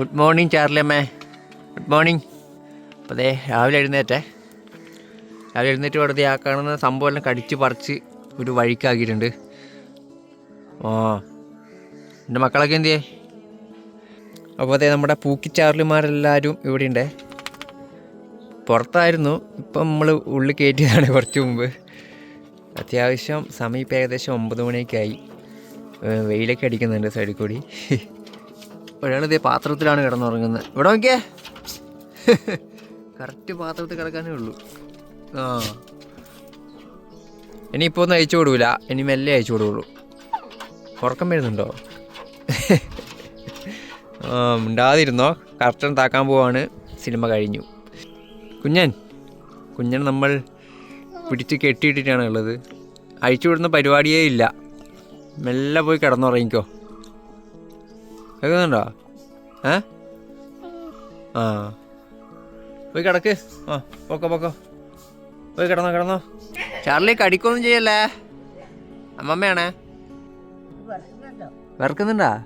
Good morning Charlie അമ്മേ. Good morning അപ്പോൾ അതെ രാവിലെ എഴുന്നേറ്റേ. രാവിലെ എഴുന്നേറ്റ് വെറുതെ ആ കാണുന്ന സംഭവം എല്ലാം കടിച്ച് പറിച്ച് ഒരു വഴിക്കാക്കിയിട്ടുണ്ട്. ഓ എന്റെ മക്കളൊക്കെ എന്തിയേ? അപ്പോൾ അതെ നമ്മുടെ പൂക്കിച്ചാർലിമാരെല്ലാവരും ഇവിടെ ഉണ്ടേ പുറത്തായിരുന്നു ഇപ്പം നമ്മൾ ഉള്ളിൽ കയറ്റിയതാണ് കുറച്ച് മുമ്പ്. അത്യാവശ്യം സമയം ഇപ്പം ഏകദേശം ഒമ്പത് മണിയൊക്കെ ആയി. വെയിലൊക്കെ അടിക്കുന്നുണ്ട് സൈഡിൽ കൂടി. ഒരാൾ ഇതേ പാത്രത്തിലാണ് കിടന്നുറങ്ങുന്നത്. ഇവിടെ നോക്കിയേ. കറക്റ്റ് പാത്രത്തിൽ കിടക്കാനേ ഉള്ളൂ. ആ. ഇനിയിപ്പോൾ ഒന്നും അയച്ചു കൊടുക്കില്ല ഇനി മെല്ലെ അയച്ചു കൊടുക്കുള്ളൂ. ഉറക്കം വരുന്നുണ്ടോ? ആ മിണ്ടാതിരുന്നോ? കർട്ടൻ താക്കാൻ പോവാണ്. സിനിമ കഴിഞ്ഞു. കുഞ്ഞൻ കുഞ്ഞൻ നമ്മൾ പിടിച്ച് കെട്ടിയിട്ടിട്ടാണ് ഉള്ളത് അഴിച്ചു വിടുന്ന പരിപാടിയേ ഇല്ല. മെല്ലെ പോയി കിടന്നുറങ്ങിക്കോ. കേൾക്കുന്നുണ്ടോ ഏ? ആ. പോയി കിടക്ക്. ആ പൊക്കോ പൊക്കോ. പോയി കിടന്നോ കിടന്നോ. ചാർലി കടിക്കൊന്നും ചെയ്യല്ലേ? അമ്മമ്മയാണേ. വിറക്കുന്നുണ്ടാ?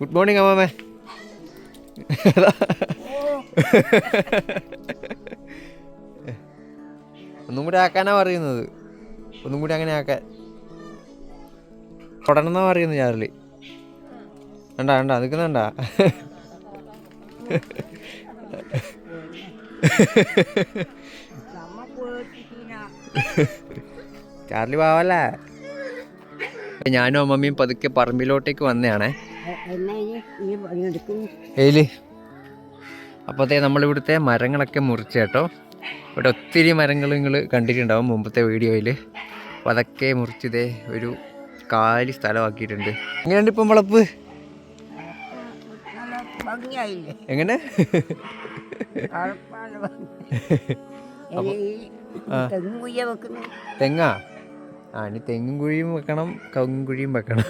ഗുഡ് മോർണിംഗ് അമ്മമ്മേ. ഒന്നും കൂടി ആക്കാനാ പറയുന്നത്. ഒന്നും കൂടി അങ്ങനെ ആക്കാൻ. തുടർന്നാ പറയുന്നു ചാർലി. വേണ്ട വേണ്ട നിൽക്കുന്നുണ്ടാ ചാർലി പാവല്ലേ ഞാനും അമ്മമ്മയും പതുക്കെ പറമ്പിലോട്ടേക്ക് വന്നതാണേ ഏൽ അപ്പോഴത്തേ നമ്മളിവിടുത്തെ മരങ്ങളൊക്കെ മുറിച്ച് കേട്ടോ ഇവിടെ ഒത്തിരി മരങ്ങൾ നിങ്ങൾ കണ്ടിട്ടുണ്ടാവും മുമ്പത്തെ വീഡിയോയിൽ അപ്പോൾ അതൊക്കെ മുറിച്ചതേ ഒരു കാലി സ്ഥലമാക്കിയിട്ടുണ്ട്. എങ്ങനെയുണ്ട് ഇപ്പം വളപ്പ് എങ്ങനെ? തെങ്ങ് ആ ഇനി തെങ്ങും കുഴിയും വെക്കണം കവുങ്ങും കുഴിയും വെക്കണം.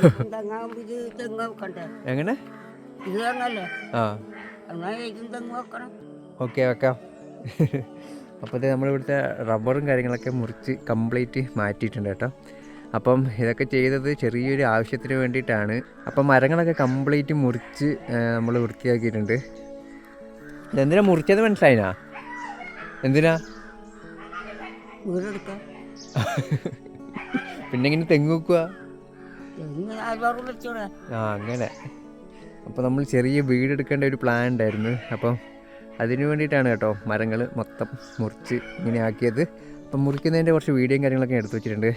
എങ്ങനെ? ആ. ഓക്കെ വെക്കാം. അപ്പോഴത്തെ നമ്മളിവിടുത്തെ റബ്ബറും കാര്യങ്ങളൊക്കെ മുറിച്ച് കംപ്ലീറ്റ് മാറ്റിയിട്ടുണ്ട് കേട്ടോ. അപ്പം ഇതൊക്കെ ചെയ്തത് ചെറിയൊരു ആവശ്യത്തിന് വേണ്ടിയിട്ടാണ്. അപ്പം മരങ്ങളൊക്കെ കംപ്ലീറ്റ് മുറിച്ച് നമ്മൾ വൃത്തിയാക്കിയിട്ടുണ്ട്. ഇതെന്തിനാ മുറിച്ചത് മനസ്സിലായിനാ? എന്തിനാ? പിന്നെ ഇങ്ങനെ തെങ്ങ് വെക്കുക ആ അങ്ങനെ. അപ്പോൾ നമ്മൾ ചെറിയ വീടെടുക്കേണ്ട ഒരു പ്ലാൻ ഉണ്ടായിരുന്നു. അപ്പം അതിന് വേണ്ടിയിട്ടാണ് കേട്ടോ മരങ്ങൾ മൊത്തം മുറിച്ച് ഇങ്ങനെ ആക്കിയത്. അപ്പം മുറിക്കുന്നതിന്റെ കുറച്ച് വീഡിയോയും കാര്യങ്ങളൊക്കെ എടുത്തു വെച്ചിട്ടുണ്ട്.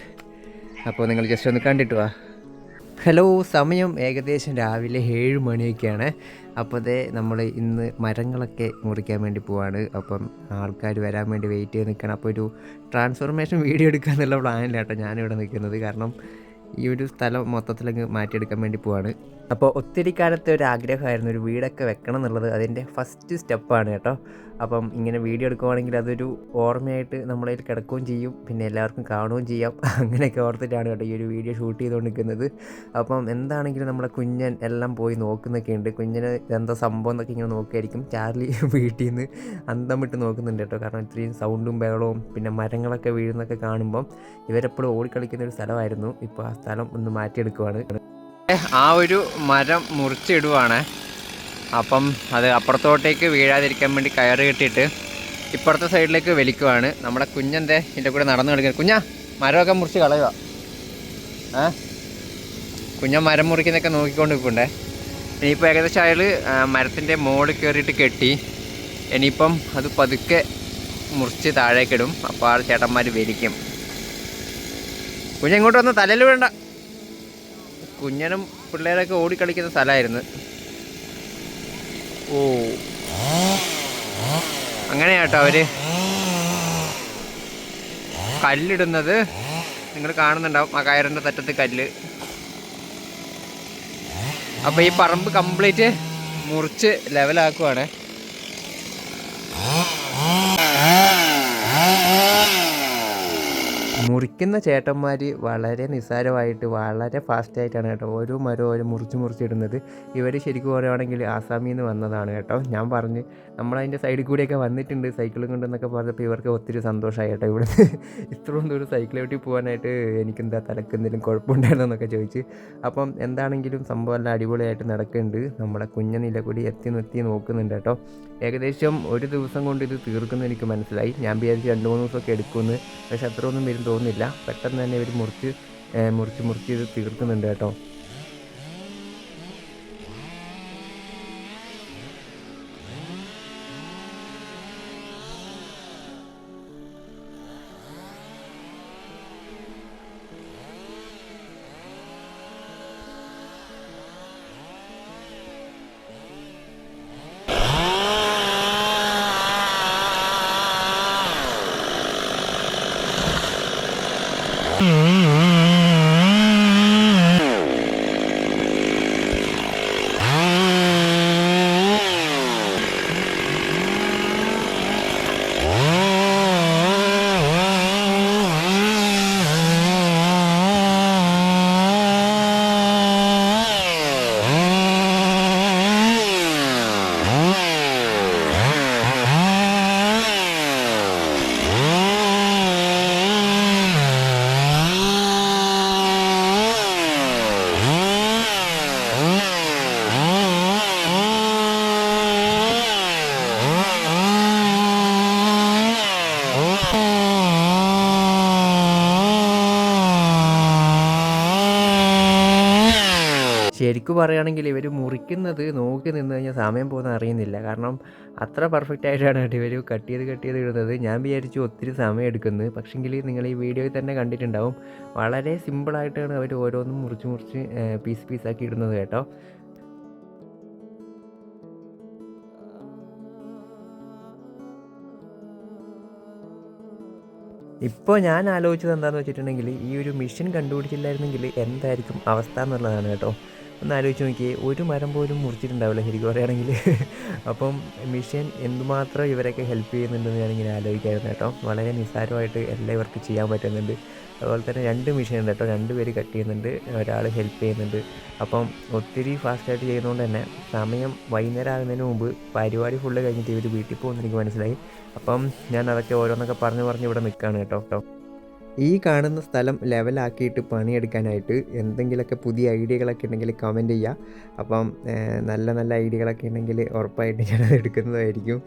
അപ്പോൾ നിങ്ങൾ ജസ്റ്റ് ഒന്ന് കണ്ടിട്ട് വാ. ഹലോ സമയം ഏകദേശം രാവിലെ ഏഴ് മണിയൊക്കെയാണ്. അപ്പോൾ അതേ നമ്മൾ ഇന്ന് മരങ്ങളൊക്കെ മുറിക്കാൻ വേണ്ടി പോവാണ്. അപ്പം ആൾക്കാർ വരാൻ വേണ്ടി വെയിറ്റ് ചെയ്ത് നിൽക്കണം. അപ്പോൾ ഒരു ട്രാൻസ്ഫോർമേഷൻ വീഡിയോ എടുക്കുക എന്നുള്ള പ്ലാനിലാട്ടോ ഞാനിവിടെ നിൽക്കുന്നത്. കാരണം ഈ ഒരു സ്ഥലം മൊത്തത്തിലങ്ങ് മാറ്റിയെടുക്കാൻ വേണ്ടി പോവാണ്. അപ്പോൾ ഒത്തിരി കാലത്തെ ഒരു ആഗ്രഹമായിരുന്നു ഒരു വീടൊക്കെ വെക്കണം എന്നുള്ളത്. അതിന്റെ ഫസ്റ്റ് സ്റ്റെപ്പാണ് കേട്ടോ. അപ്പം ഇങ്ങനെ വീഡിയോ എടുക്കുവാണെങ്കിൽ അതൊരു ഓർമ്മയായിട്ട് നമ്മളതിൽ കിടക്കുകയും ചെയ്യും. പിന്നെ എല്ലാവർക്കും കാണുകയും ചെയ്യാം. അങ്ങനെയൊക്കെ ഓർത്തിട്ടാണ് കേട്ടോ ഈ ഒരു വീഡിയോ ഷൂട്ട് ചെയ്തുകൊണ്ടിരിക്കുന്നത്. അപ്പം എന്താണെങ്കിലും നമ്മുടെ കുഞ്ഞൻ എല്ലാം പോയി നോക്കുന്നൊക്കെ ഉണ്ട്. കുഞ്ഞിന് എന്താ സംഭവം എന്നൊക്കെ ഇങ്ങനെ നോക്കിയായിരിക്കും ചാർലി വീട്ടിൽ നിന്ന് അന്തം വിട്ട് നോക്കുന്നുണ്ട് കേട്ടോ. കാരണം ഇത്രയും സൗണ്ടും ബഹളവും പിന്നെ മരങ്ങളൊക്കെ വീഴുന്നൊക്കെ കാണുമ്പം ഇവരെപ്പോഴും ഓടിക്കളിക്കുന്ന ഒരു സ്ഥലമായിരുന്നു. ഇപ്പോൾ ആ സ്ഥലം ഒന്ന് മാറ്റിയെടുക്കുവാണ്. ആ ഒരു മരം മുറിച്ചിടുവാണ്. അപ്പം അത് അപ്പുറത്തോട്ടേക്ക് വീഴാതിരിക്കാൻ വേണ്ടി കയറ് കെട്ടിയിട്ട് ഇപ്പുറത്തെ സൈഡിലേക്ക് വലിക്കുവാണ്. നമ്മുടെ കുഞ്ഞന്റെ ഇതിന്റെ കൂടെ നടന്നു കളിക്കുന്നത്? കുഞ്ഞാ മരമൊക്കെ മുറിച്ച് കളയുക. ഏ? കുഞ്ഞ മരം മുറിക്കുന്നൊക്കെ നോക്കിക്കൊണ്ട് നിൽക്കണ്ടേ ഇനിയിപ്പോൾ ഏകദേശം അയാൾ മരത്തിന്റെ മോളിൽ കയറിയിട്ട് കെട്ടി ഇനിയിപ്പം അത് പതുക്കെ മുറിച്ച് താഴേക്കിടും അപ്പോൾ ആ ചേട്ടന്മാർ വലിക്കും. കുഞ്ഞെങ്ങോട്ട് വന്ന് തലയിൽ വേണ്ട കുഞ്ഞനും പിള്ളേരൊക്കെ ഓടിക്കളിക്കുന്ന സ്ഥലമായിരുന്നു. ഓ. അങ്ങനെയാട്ടോ അവർ. കല്ലിടുന്നത് നിങ്ങൾ കാണുന്നുണ്ടാവും ആ കയറിന്റെ തറ്റത്ത് കല്ല്. അപ്പോൾ ഈ പറമ്പ് കംപ്ലീറ്റ് മുറിച്ച് ലെവലാക്കുവാണ്. മുറിക്കുന്ന ചേട്ടന്മാർ വളരെ നിസ്സാരമായിട്ട് വളരെ ഫാസ്റ്റായിട്ടാണ് കേട്ടോ ഓരോ മരം ഓരോ മുറിച്ച് മുറിച്ചിടുന്നത്. ഇവർ ശരിക്കും പറയുകയാണെങ്കിൽ ആസാമിൽ നിന്ന് വന്നതാണ് കേട്ടോ. ഞാൻ പറഞ്ഞ് നമ്മളതിന്റെ സൈഡിൽ കൂടിയൊക്കെ വന്നിട്ടുണ്ട് സൈക്കിളും കൊണ്ടെന്നൊക്കെ പറഞ്ഞപ്പോൾ ഇവർക്ക് ഒത്തിരി സന്തോഷമായി കേട്ടോ ഇവിടെ ഇത്രയും ദൂരം സൈക്കിൾ വെട്ടി പോകാനായിട്ട് എനിക്കെന്താ തലക്ക് എന്തെങ്കിലും കുഴപ്പമുണ്ടായിരുന്നൊക്കെ ചോദിച്ച്. അപ്പം എന്താണെങ്കിലും സംഭവം എല്ലാം അടിപൊളിയായിട്ട് നടക്കുന്നുണ്ട്. നമ്മുടെ കുഞ്ഞനില കൂടി എത്തി നിർത്തി നോക്കുന്നുണ്ട് കേട്ടോ. ഏകദേശം ഒരു ദിവസം കൊണ്ട് ഇത് തീർക്കുന്ന എനിക്ക് മനസ്സിലായി. ഞാൻ വിചാരിച്ച് രണ്ട് മൂന്ന് ദിവസമൊക്കെ എടുക്കുമെന്ന്. പക്ഷെ അത്രയൊന്നും വരും തോന്നുന്നില്ല. പെട്ടെന്ന് തന്നെ ഇവർ മുറിച്ച് മുറിച്ച് മുറിച്ച് ഇത് തീർക്കുന്നുണ്ട് കേട്ടോ. ശരിക്കും പറയുകയാണെങ്കിൽ ഇവർ മുറിക്കുന്നത് നോക്കി നിന്ന് കഴിഞ്ഞാൽ സമയം പോകുന്ന അറിയുന്നില്ല. കാരണം അത്ര പെർഫെക്റ്റ് ആയിട്ടാണ് ഇവർ കട്ട് ചെയ്ത് കട്ട് ചെയ്ത് ഇടുന്നത്. ഞാൻ വിചാരിച്ചു ഒത്തിരി സമയം എടുക്കുന്നത് പക്ഷെങ്കിൽ നിങ്ങൾ ഈ വീഡിയോയിൽ തന്നെ കണ്ടിട്ടുണ്ടാവും. വളരെ സിമ്പിളായിട്ടാണ് അവർ ഓരോന്നും മുറിച്ച് മുറിച്ച് പീസ് പീസാക്കി ഇടുന്നത് കേട്ടോ. ഇപ്പോൾ ഞാൻ ആലോചിച്ചത് എന്താണെന്ന് വെച്ചിട്ടുണ്ടെങ്കിൽ ഈ ഒരു മിഷൻ കണ്ടുപിടിച്ചില്ലായിരുന്നെങ്കിൽ എന്തായിരിക്കും അവസ്ഥ എന്നുള്ളതാണ് കേട്ടോ. ഒന്ന് ആലോചിച്ച് നോക്കിയേ ഒരു മരം പോലും മുറിച്ചിട്ടുണ്ടാവില്ല ശരിക്കും പറയുകയാണെങ്കിൽ. അപ്പം മിഷൻ എന്തുമാത്രം ഇവരൊക്കെ ഹെൽപ്പ് ചെയ്യുന്നുണ്ടെന്ന് ഞാനിങ്ങനെ ആലോചിക്കായിരുന്നു കേട്ടോ. വളരെ നിസ്സാരമായിട്ട് എല്ലാം ഇവർക്ക് ചെയ്യാൻ പറ്റുന്നുണ്ട്. അതുപോലെ തന്നെ രണ്ട് മിഷൻ ഉണ്ട് കേട്ടോ. രണ്ട് പേര് കട്ട് ചെയ്യുന്നുണ്ട്. ഒരാൾ ഹെൽപ്പ് ചെയ്യുന്നുണ്ട്. അപ്പം ഒത്തിരി ഫാസ്റ്റായിട്ട് ചെയ്യുന്നതുകൊണ്ട് തന്നെ സമയം വൈകുന്നേരം ആകുന്നതിന് മുമ്പ് പരിപാടി ഫുള്ള് കഴിഞ്ഞിട്ട് ഇവർ വീട്ടിൽ പോകുമെന്ന് എനിക്ക് മനസ്സിലായി. അപ്പം ഞാൻ അതൊക്കെ ഓരോന്നൊക്കെ പറഞ്ഞു പറഞ്ഞ് ഇവിടെ നിൽക്കുകയാണ് കേട്ടോ കേട്ടോ. ഈ കാണുന്ന സ്ഥലം ലെവലാക്കിയിട്ട് പണിയെടുക്കാനായിട്ട് എന്തെങ്കിലുമൊക്കെ പുതിയ ഐഡിയകളൊക്കെ ഉണ്ടെങ്കിൽ കമന്റ് ചെയ്യുക. അപ്പം നല്ല നല്ല ഐഡിയകളൊക്കെ ഉണ്ടെങ്കിൽ ഉറപ്പായിട്ട് ഞാനത് എടുക്കുന്നതായിരിക്കും.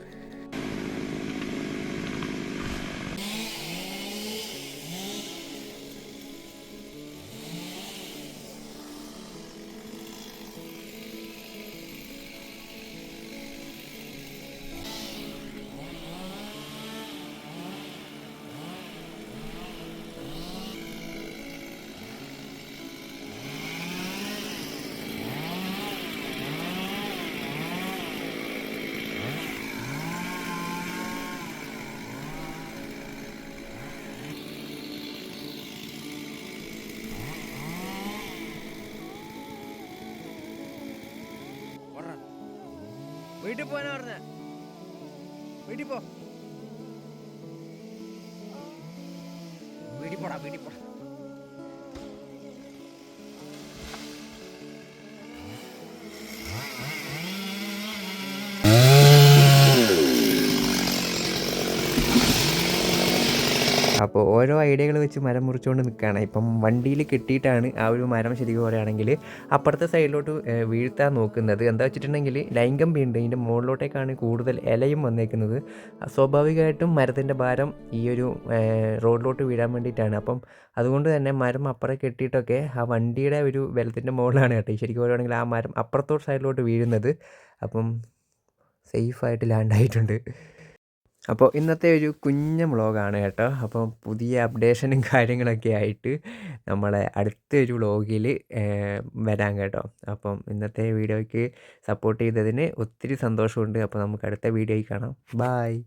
വീട്ടിൽ പോകാനാ പറഞ്ഞ. വീട്ടിൽ പോ. വീട്ടിൽ പോടാ വീട്ടിൽ പോടാ അപ്പോൾ ഓരോ ഐഡിയകൾ വെച്ച് മരം മുറിച്ചുകൊണ്ട് നിൽക്കുകയാണ്. ഇപ്പം വണ്ടിയിൽ കിട്ടിയിട്ടാണ് ആ ഒരു മരം ശരിക്കും പറയുകയാണെങ്കിൽ അപ്പുറത്തെ സൈഡിലോട്ട് വീഴ്ത്താൻ നോക്കുന്നത്. എന്താ വെച്ചിട്ടുണ്ടെങ്കിൽ ലൈംഗം കമ്പി ഉണ്ട് ഇതിന്റെ മുകളിലോട്ടേക്കാണ് കൂടുതൽ ഇലയും വന്നേക്കുന്നത്. സ്വാഭാവികമായിട്ടും മരത്തിന്റെ ഭാരം ഈ ഒരു റോഡിലോട്ട് വീഴാൻ വേണ്ടിയിട്ടാണ്. അപ്പം അതുകൊണ്ട് തന്നെ മരം അപ്പുറം കെട്ടിയിട്ടൊക്കെ ആ വണ്ടിയുടെ ഒരു ബലത്തിന്റെ മുകളിലാണ് കേട്ടോ. ശരിക്കും പറയുകയാണെങ്കിൽ ആ മരം അപ്പുറത്തോട്ട് സൈഡിലോട്ട് വീഴുന്നത്. അപ്പം സേഫായിട്ട് ലാൻഡ് ആയിട്ടുണ്ട് അപ്പോൾ ഇന്നത്തെ ഒരു കുഞ്ഞ വ്ളോഗാണ് കേട്ടോ. അപ്പം പുതിയ അപ്ഡേഷനും കാര്യങ്ങളൊക്കെ ആയിട്ട് നമ്മളെ അടുത്തൊരു വ്ളോഗിൽ വരാം കേട്ടോ. അപ്പം ഇന്നത്തെ വീഡിയോയ്ക്ക് സപ്പോർട്ട് ചെയ്തതിന് ഒത്തിരി സന്തോഷമുണ്ട്. അപ്പോൾ നമുക്ക് അടുത്ത വീഡിയോയിൽ കാണാം. ബായ്